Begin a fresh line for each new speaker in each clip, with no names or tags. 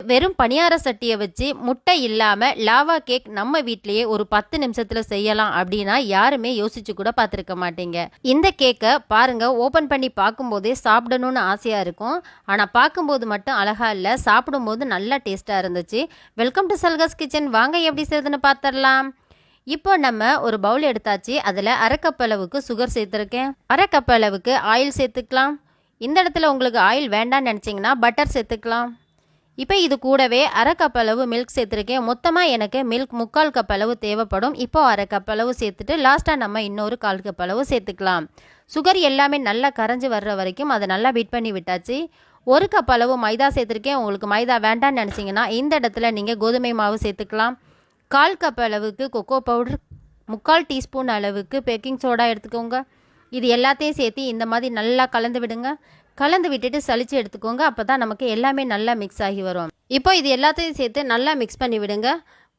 வெறும் பணியார சட்டியை வச்சு முட்டை இல்லாமல் லாவா கேக் நம்ம வீட்லேயே ஒரு பத்து நிமிஷத்தில் செய்யலாம் அப்படின்னா யாருமே யோசிச்சு கூட பார்த்துருக்க மாட்டீங்க. இந்த கேக்கை பாருங்க ஓப்பன் பண்ணி பார்க்கும்போதே சாப்பிடணும்னு ஆசையாக இருக்கும். ஆனால் பார்க்கும்போது மட்டும் அழகா இல்லை சாப்பிடும்போது நல்லா டேஸ்ட்டாக இருந்துச்சு. வெல்கம் டு சல்கஸ் கிச்சன் வாங்க எப்படி செய்யுதுன்னு பார்த்துடலாம். இப்போ நம்ம ஒரு பவுல் எடுத்தாச்சு. அதில் அரை கப் அளவுக்கு சுகர் சேர்த்துருக்கேன். அரை கப் அளவுக்கு ஆயில் சேர்த்துக்கலாம். இந்த இடத்துல உங்களுக்கு ஆயில் வேண்டாம்னு நினச்சிங்கன்னா பட்டர் சேர்த்துக்கலாம். இப்போ இது கூடவே அரை கப் அளவு மில்க் சேர்த்துருக்கேன். மொத்தமாக எனக்கு மில்க் முக்கால் கப் அளவு தேவைப்படும். இப்போது அரை கப் அளவு சேர்த்துட்டு லாஸ்ட்டாக நம்ம இன்னொரு கால் கப் அளவு சேர்த்துக்கலாம். சுகர் எல்லாமே நல்லா கரைஞ்சி வர்ற வரைக்கும் அதை நல்லா பீட் பண்ணி விட்டாச்சு. ஒரு கப் அளவு மைதா சேர்த்துருக்கேன். உங்களுக்கு மைதா வேண்டாம்னு நினச்சிங்கன்னா இந்த இடத்துல நீங்கள் கோதுமை மாவு சேர்த்துக்கலாம். கால் கப் அளவுக்கு கொக்கோ பவுடர் முக்கால் டீஸ்பூன் அளவுக்கு பேக்கிங் சோடா எடுத்துக்கோங்க. இது எல்லாத்தையும் சேர்த்து இந்த மாதிரி நல்லா கலந்து விடுங்க. கலந்து விட்டுட்டு சளிச்சு எடுத்துக்கோங்க. அப்போ தான் நமக்கு எல்லாமே நல்லா மிக்ஸ் ஆகி வரும். இப்போ இது எல்லாத்தையும் சேர்த்து நல்லா மிக்ஸ் பண்ணி விடுங்க.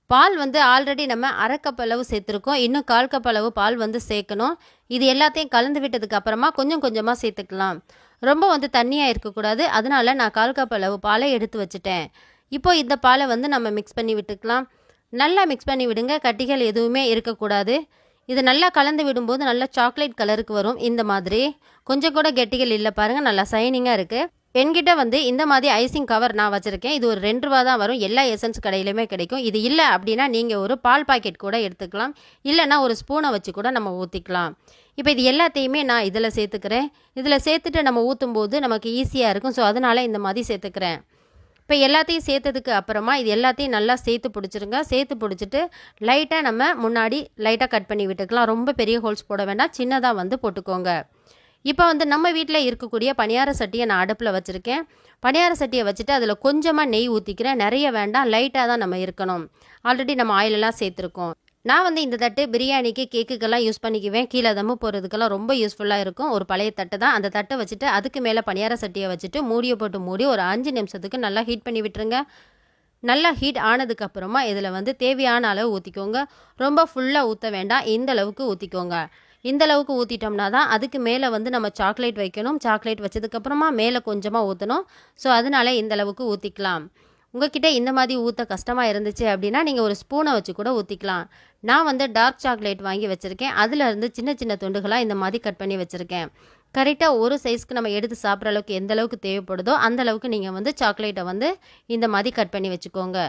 பால் வந்து ஆல்ரெடி நம்ம அரை கப் அளவு சேர்த்துருக்கோம். இன்னும் கால் கப் அளவு பால் வந்து சேர்க்கணும். இது எல்லாத்தையும் கலந்து விட்டதுக்கு அப்புறமா கொஞ்சம் கொஞ்சமாக சேர்த்துக்கலாம். ரொம்ப வந்து தண்ணியாக இருக்கக்கூடாது. அதனால நான் கால் கப் அளவு பாலை எடுத்து வச்சுட்டேன். இப்போ இந்த பாலை வந்து நம்ம மிக்ஸ் பண்ணி விட்டுக்கலாம். நல்லா மிக்ஸ் பண்ணி விடுங்க. கட்டிகள் எதுவுமே இருக்கக்கூடாது. இது நல்லா கலந்து விடும்போது நல்லா சாக்லேட் கலருக்கு வரும். இந்த மாதிரி. கொஞ்சம் கூட கெட்டிகள் இல்லை பாருங்கள் நல்லா சைனிங்காக இருக்குது என்கிட்ட வந்து இந்த மாதிரி ஐசிங் கவர் நான் வச்சுருக்கேன். இது ஒரு ரெண்டு ரூபா தான் வரும். எல்லா எசன்ஸ் கடையிலுமே கிடைக்கும். இது இல்லை அப்படின்னா நீங்கள் ஒரு பால் பாக்கெட் கூட எடுத்துக்கலாம். இல்லைன்னா ஒரு ஸ்பூனை வச்சு கூட நம்ம ஊற்றிக்கலாம் இப்போ இது எல்லாத்தையுமே நான் இதில் சேர்த்துக்கிறேன். இதில் சேர்த்துட்டு நம்ம ஊற்றும் போது நமக்கு ஈஸியாக இருக்கும். ஸோ அதனால் இந்த மாதிரி சேர்த்துக்கிறேன். இப்போ எல்லாத்தையும் சேர்த்ததுக்கு அப்புறமா இது எல்லாத்தையும் நல்லா சேர்த்து பிடிச்சிருங்க. சேர்த்து பிடிச்சிட்டு லைட்டாக நம்ம முன்னாடி லைட்டாக கட் பண்ணி விட்டுக்கலாம். ரொம்ப பெரிய ஹோல்ஸ் போட வேண்டாம். சின்னதாக வந்து போட்டுக்கோங்க. இப்போ வந்து நம்ம வீட்டில் இருக்கக்கூடிய பணியார சட்டியை நான் அடுப்பில் வச்சுருக்கேன். பணியார சட்டியை வச்சுட்டு அதில் கொஞ்சமாக நெய் ஊற்றிக்கிறேன் நிறைய வேண்டாம். லைட்டாக தான் நம்ம இருக்கணும். ஆல்ரெடி நம்ம ஆயிலெல்லாம் சேர்த்துருக்கோம். நான் வந்து இந்த தட்டு பிரியாணிக்கு கேக்குக்கெல்லாம் யூஸ் பண்ணிக்குவேன். கீழே தம்மு போகிறதுக்கெல்லாம் ரொம்ப யூஸ்ஃபுல்லாக இருக்கும். ஒரு பழைய தட்டு தான். அந்த தட்டை வச்சுட்டு அதுக்கு மேலே பணியார சட்டியை வச்சுட்டு மூடியை போட்டு மூடி ஒரு அஞ்சு நிமிஷத்துக்கு நல்லா ஹீட் பண்ணி விட்டுருங்க. நல்லா ஹீட் ஆனதுக்கப்புறமா இதில் வந்து தேவையான அளவு ஊற்றிக்கோங்க ரொம்ப ஃபுல்லாக ஊற்ற வேண்டாம். இந்த அளவுக்கு ஊற்றிக்கோங்க இந்த அளவுக்கு ஊற்றிட்டோம்னா தான் அதுக்கு மேலே வந்து நம்ம சாக்லேட் வைக்கணும். சாக்லேட் வச்சதுக்கப்புறமா மேலே கொஞ்சமாக ஊற்றணும் ஸோ அதனால இந்த அளவுக்கு ஊற்றிக்கலாம் உங்ககிட்ட இந்த மாதிரி ஊற்ற கஷ்டமாக இருந்துச்சு அப்படின்னா நீங்கள் ஒரு ஸ்பூனை வச்சு கூட ஊற்றிக்கலாம் நான் வந்து டார்க் சாக்லேட் வாங்கி வச்சுருக்கேன். அதிலிருந்து சின்ன சின்ன துண்டுகளாக இந்த மாதிரி கட் பண்ணி வச்சுருக்கேன். கரெக்டாக ஒரு சைஸ்க்கு நம்ம எடுத்து சாப்பிட்ற அளவுக்கு எந்த அளவுக்கு தேவைப்படுதோ அந்த அளவுக்கு நீங்கள் வந்து சாக்லேட்டை வந்து இந்த மாதிரி கட் பண்ணி வச்சுக்கோங்க.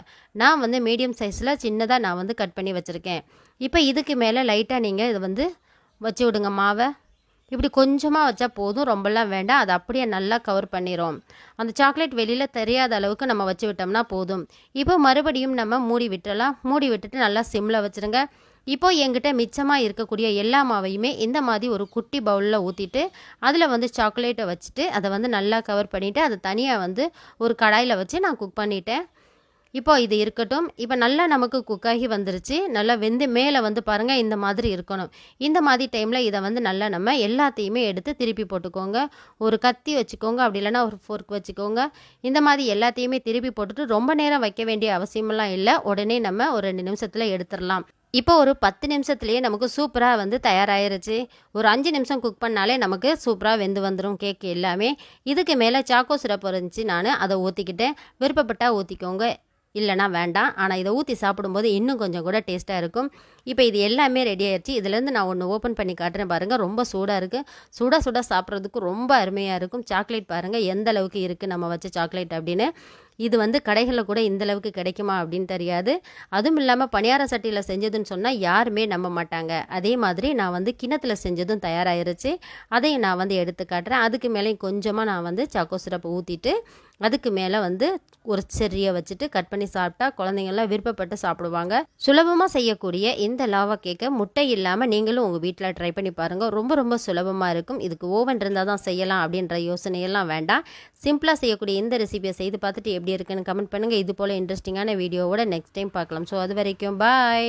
நான் வந்து மீடியம் சைஸில் சின்னதாக நான் வந்து கட் பண்ணி வச்சுருக்கேன். இப்போ இதுக்கு மேலே லைட்டாக நீங்கள் இதை வந்து வச்சு விடுங்க. மாவை இப்படி கொஞ்சமாக வச்சா போதும் ரொம்பலாம் வேண்டாம். அதை அப்படியே நல்லா கவர் பண்ணிடும் அந்த சாக்லேட் வெளியில் தெரியாத அளவுக்கு நம்ம வச்சு விட்டோம்னா போதும். இப்போ மறுபடியும் நம்ம மூடி விட்டுறலாம். மூடி விட்டுட்டு நல்லா சிம்மில் வச்சுருங்க. இப்போ எங்கிட்ட மிச்சமாக இருக்கக்கூடிய எல்லா மாவையுமே இந்த மாதிரி ஒரு குட்டி பவுலில் ஊற்றிட்டு அதில் வந்து சாக்லேட்டை வச்சுட்டு அதை வந்து நல்லா கவர் பண்ணிவிட்டு அதை தனியாக வந்து ஒரு கடாயில் வச்சு நான் குக் பண்ணிட்டேன். இப்போ இது இருக்கட்டும். இப்போ நல்லா நமக்கு குக்காகி வந்துருச்சு. நல்லா வெந்து மேலே வந்து பாருங்கள் இந்த மாதிரி இருக்கணும். இந்த மாதிரி டைமில் இதை வந்து நல்லா நம்ம எல்லாத்தையுமே எடுத்து திருப்பி போட்டுக்கோங்க. ஒரு கத்தி வச்சுக்கோங்க. அப்படி இல்லைன்னா ஒரு ஃபோர்க் வச்சுக்கோங்க. இந்த மாதிரி எல்லாத்தையுமே திருப்பி போட்டுட்டு ரொம்ப நேரம் வைக்க வேண்டிய அவசியமெல்லாம் இல்லை. உடனே நம்ம ஒரு ரெண்டு நிமிஷத்தில் எடுத்துடலாம். இப்போ ஒரு பத்து நிமிஷத்துலேயே நமக்கு சூப்பராக வந்து தயாராகிருச்சு ஒரு அஞ்சு நிமிஷம் குக் பண்ணாலே நமக்கு சூப்பராக வெந்து வந்துடும் கேக் எல்லாமே. இதுக்கு மேலே சாக்கோ சிரப் இருந்துச்சு. நான் அதை ஊற்றிக்கிட்டேன் விருப்பப்பட்டால் ஊற்றிக்கோங்க இல்லைனா வேண்டாம். ஆனால் இதை ஊற்றி சாப்பிடும்போது இன்னும் கொஞ்சம் கூட டேஸ்ட்டாக இருக்கும். இப்போ இது எல்லாமே ரெடி ஆயிடுச்சு இதுலேருந்து நான் ஒன்று ஓப்பன் பண்ணி காட்டுறேன் பாருங்கள் ரொம்ப சூடாக இருக்குது சுட சுட சாப்பிட்றதுக்கு ரொம்ப அருமையாக இருக்கும். சாக்லேட் பாருங்கள் எந்த அளவுக்கு இருக்குது நம்ம வச்ச சாக்லேட் அப்படின்னு. இது வந்து கடைகளில் கூட இந்த அளவுக்கு கிடைக்குமா அப்படின்னு தெரியாது. அதுவும் இல்லாமல் பணியார சட்டியில் செஞ்சதுன்னு சொன்னால் யாருமே நம்ப மாட்டாங்க. அதே மாதிரி நான் வந்து கிணத்துல செஞ்சதும் தயாராகிருச்சு அதையும் நான் வந்து எடுத்து காட்டுறேன். அதுக்கு மேலேயும் கொஞ்சமாக நான் வந்து சாக்கோ சிரப் ஊற்றிட்டு அதுக்கு மேலே வந்து ஒரு செரியை வச்சுட்டு கட் பண்ணி சாப்பிட்டா குழந்தைங்கள்லாம் விருப்பப்பட்டு சாப்பிடுவாங்க. சுலபமாக செய்யக்கூடிய இந்த லாவா கேக்கை முட்டை இல்லாமல் நீங்களும் உங்கள் வீட்டில் ட்ரை பண்ணி பாருங்கள் ரொம்ப ரொம்ப சுலபமாக இருக்கும். இதுக்கு ஓவன் இருந்தால் தான் செய்யலாம் அப்படின்ற யோசனையெல்லாம் வேண்டாம். சிம்பிளாக செய்யக்கூடிய இந்த ரெசிபியை செய்து பார்த்துட்டு எப்படி எப்படி இருக்குன்னு கமெண்ட் பண்ணுங்கள் இது போல் இன்ட்ரெஸ்டிங்கான வீடியோவோட நெக்ஸ்ட் டைம் பார்க்கலாம். ஸோ அது வரைக்கும் பாய்